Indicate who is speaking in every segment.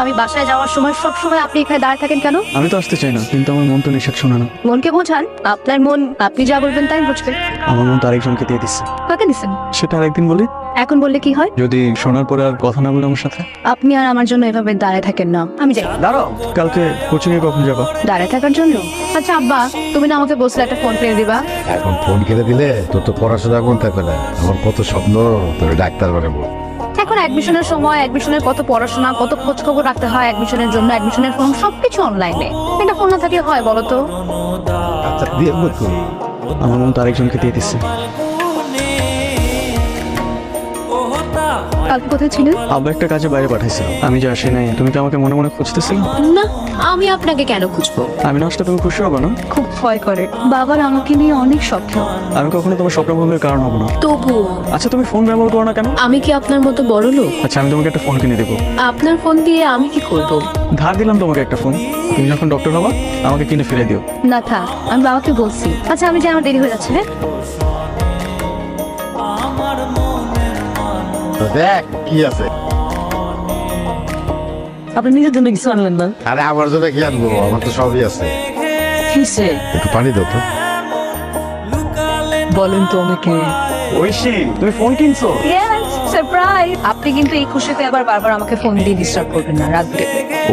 Speaker 1: আমি বাসায় যাওয়ার সময় সব সময় আপনি এখানে দাঁড়িয়ে থাকেন কেন?
Speaker 2: আমি তো আসতে চাই না কিন্তু আমার মন তো নিষেধ শোনা না।
Speaker 1: মনকে বোঝান আপনার মন আপনি যা বলবেন তাই বুঝবে।
Speaker 2: আমার মন তো আরেকজনকে দিয়ে দিচ্ছে।
Speaker 1: কাকে দিচ্ছেন?
Speaker 2: সেটা আরেকদিন বলি।
Speaker 1: এখন বললে কি হয়?
Speaker 2: যদি শোনার পরে আর কথা না বলে আমার সাথে?
Speaker 1: আপনি আর আমার জন্য এভাবে দাঁড়ায় থাকেন না। আমি যাই।
Speaker 2: দাঁড়াও। কালকে কোচিং এ কখন যাবা?
Speaker 1: দাঁড়ায় থাকার জন্য? আচ্ছা আব্বা তুমি না আমাকে বসলে একটা ফোন কিনে দিবা?
Speaker 3: এখন ফোন কিনে দিলে তোর তো পড়াশোনা কোন থাকবে না। আমার কত স্বপ্ন তোর ডাক্তার বানাবো।
Speaker 1: অ্যাডমিশনের সময় অ্যাডমিশনের কত পড়াশোনা, কত খোঁজ খবর রাখতে হয় অ্যাডমিশনের জন্য অ্যাডমিশনের ফর্ম সবকিছু অনলাইনে এটা ফোন না থাকলে হয় বলতো
Speaker 3: আচ্ছা
Speaker 2: আমার মন তো আরেকজনকে দিয়ে দিচ্ছে।
Speaker 1: কালকে কোথায় ছিলেন?
Speaker 2: আব্বা একটা কাজে বাইরে পাঠাইছিল। আমি যে আসি নাই তুমি কি আমাকে মনে মনে খুঁজতেছিল?
Speaker 1: না আমি আপনাকে কেন খুঁজবো?
Speaker 2: আমি না আসলে তুমি খুশি হবে না?
Speaker 1: খুব ভয় করে। বাবার আমাকে নিয়ে অনেক স্বপ্ন।
Speaker 2: আমি কখনো তোমার স্বপ্ন ভঙ্গের কারণ হব না।
Speaker 1: তবু
Speaker 2: আচ্ছা তুমি ফোন ব্যবহার করো না কেন?
Speaker 1: আমি কি আপনার মতো বড় লোক?
Speaker 2: আচ্ছা আমি তোমাকে একটা ফোন কিনে দেবো।
Speaker 1: আপনার ফোন দিয়ে আমি কি করব?
Speaker 2: ধার দিলাম তোমাকে একটা ফোন তুমি যখন ডক্টর হবা আমাকে কিনে ফিরে দিও।
Speaker 1: না থাক আমি বাবাকে বলছি। আচ্ছা আমি যে আমার দেরি হয়ে যাচ্ছে হ্যাঁ?
Speaker 3: দেখ কি আছে?
Speaker 4: আপনি নিজের জন্য কিছু আনলেন না?
Speaker 3: আরে আমার জন্য কি আনব? আমার তো সবই আছে।
Speaker 4: কিসে?
Speaker 3: একটু পানি দাও তো।
Speaker 4: বলেন তো আমাকে।
Speaker 2: ঐশী তুমি ফোন কিনছো?
Speaker 1: সারপ্রাইজ আপনি কিন্তু এই খুশিতে আবার বারবার আমাকে ফোন দিয়ে ডিস্টার্ব করবেন না রাখবে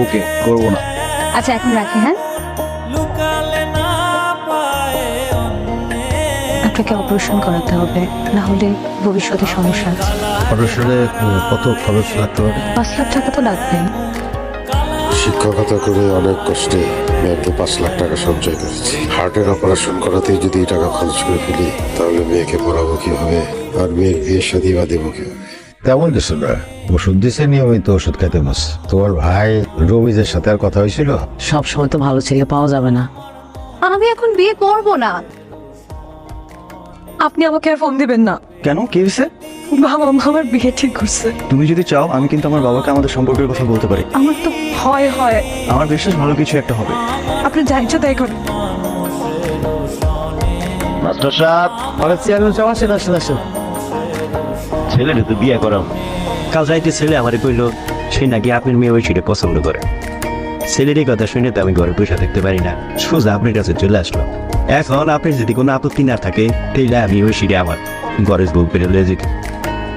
Speaker 2: ওকে করব না।
Speaker 1: আচ্ছা এখন রাখি হ্যাঁ? আপনাকে অপারেশন করাতে হবে না হলে ভবিষ্যতে সমস্যা আছে।
Speaker 3: অপারেশনে কত খরচ লাগতে পারে?
Speaker 1: পাঁচ লাখ টাকা তো লাগবে
Speaker 5: শিক্ষকতা করে অনেক কষ্টে মেয়েকে পাঁচ লাখ টাকা সঞ্চয় করেছি। হার্টের অপারেশন করাতে যদি টাকা খরচ করে ফেলি তাহলে মেয়েকে পড়াবো কীভাবে? আর মেয়ের বিয়ের সাথে বা দেবো কীভাবে?
Speaker 3: তেমন কিছু না। ওষুধ দিছে নিয়মিত ওষুধ খেতে মাস তোমার ভাই রবিজের সাথে আর কথা হয়েছিল?
Speaker 4: সব সময় তো ভালো ছেলে পাওয়া যাবে না।
Speaker 1: আমি এখন বিয়ে করব না।
Speaker 4: আপনি আমাকে আর ফোন দিবেন না।
Speaker 2: কেন? কি হয়েছে?
Speaker 4: বাবা মা আমার বিয়ে ঠিক করছে।
Speaker 2: তুমি যদি চাও আমি কিন্তু আমার বাবাকে আমাদের সম্পর্কের কথা বলতে পারি।
Speaker 4: আমার তো ভয় হয়।
Speaker 2: আমার বিশ্বাস ভালো কিছু একটা হবে।
Speaker 4: আপনি যা ইচ্ছা তাই করেন
Speaker 3: মাস্টার সাহেব অনেক চেয়ারম্যান সব আসেন আসেন আসেন।
Speaker 6: ছেলেটা তো বিয়ে করাম কাল যাইতে ছেলে আমারে কইলো সে নাকি আপনার মেয়ে ওই সেটা পছন্দ করে। ছেলের কথা শুনে তো আমি ঘরে বসে থাকতে পারি না। সোজা আপনার কাছে চলে আসলো। এখন আপনার যদি কোনো আপত্তি না থাকে তাহলে আমি ওই সিঁড়ে আমার ঘরের বউ পেরে যেতে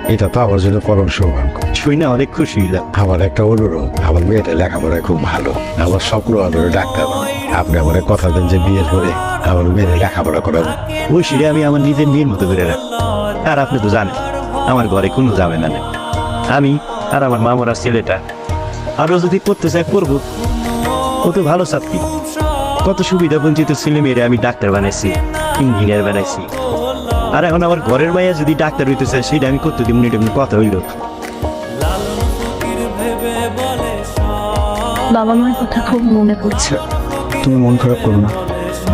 Speaker 3: এটা তো আমার জন্য পরম সৌভাগ্য।
Speaker 6: শুই না অনেক খুশি
Speaker 3: আমার একটা অনুরোধ আমার মেয়েটা লেখাপড়ায় খুব ভালো। আমার স্বপ্ন আমার ডাক্তার আপনি আমার কথা দেন যে বিয়ের করে আমার মেয়ের লেখাপড়া করাবো।
Speaker 6: ওই সিঁড়ে আমি আমার নিজের মেয়ের মতো করে রাখি আর আপনি তো জানেন আমার ঘরে কোনো যাবে না আমি আর আমার মামরার ছেলেটা আরও যদি করতে চাই করব। কত ভালো ছাত্রী। কত সুবিধা বঞ্চিত ছেলে মেয়েরা আমি ডাক্তার বানাইছি ইঞ্জিনিয়ার বানাইছি। আর এখন আমার ঘরের মাইয়া যদি ডাক্তার হইতে চায় সেটা আমি করতে দিব এটা কোনো কথা হইল।
Speaker 1: বাবা মার কথা খুব মনে পড়ছে।
Speaker 2: তুমি মন খারাপ করো না।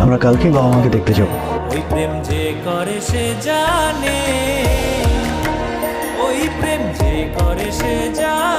Speaker 2: আমরা কালকেই বাবা মাকে দেখতে যাব।
Speaker 7: ওই প্রেম যে করে সে জানে। ওই প্রেম যে করে সে জানে।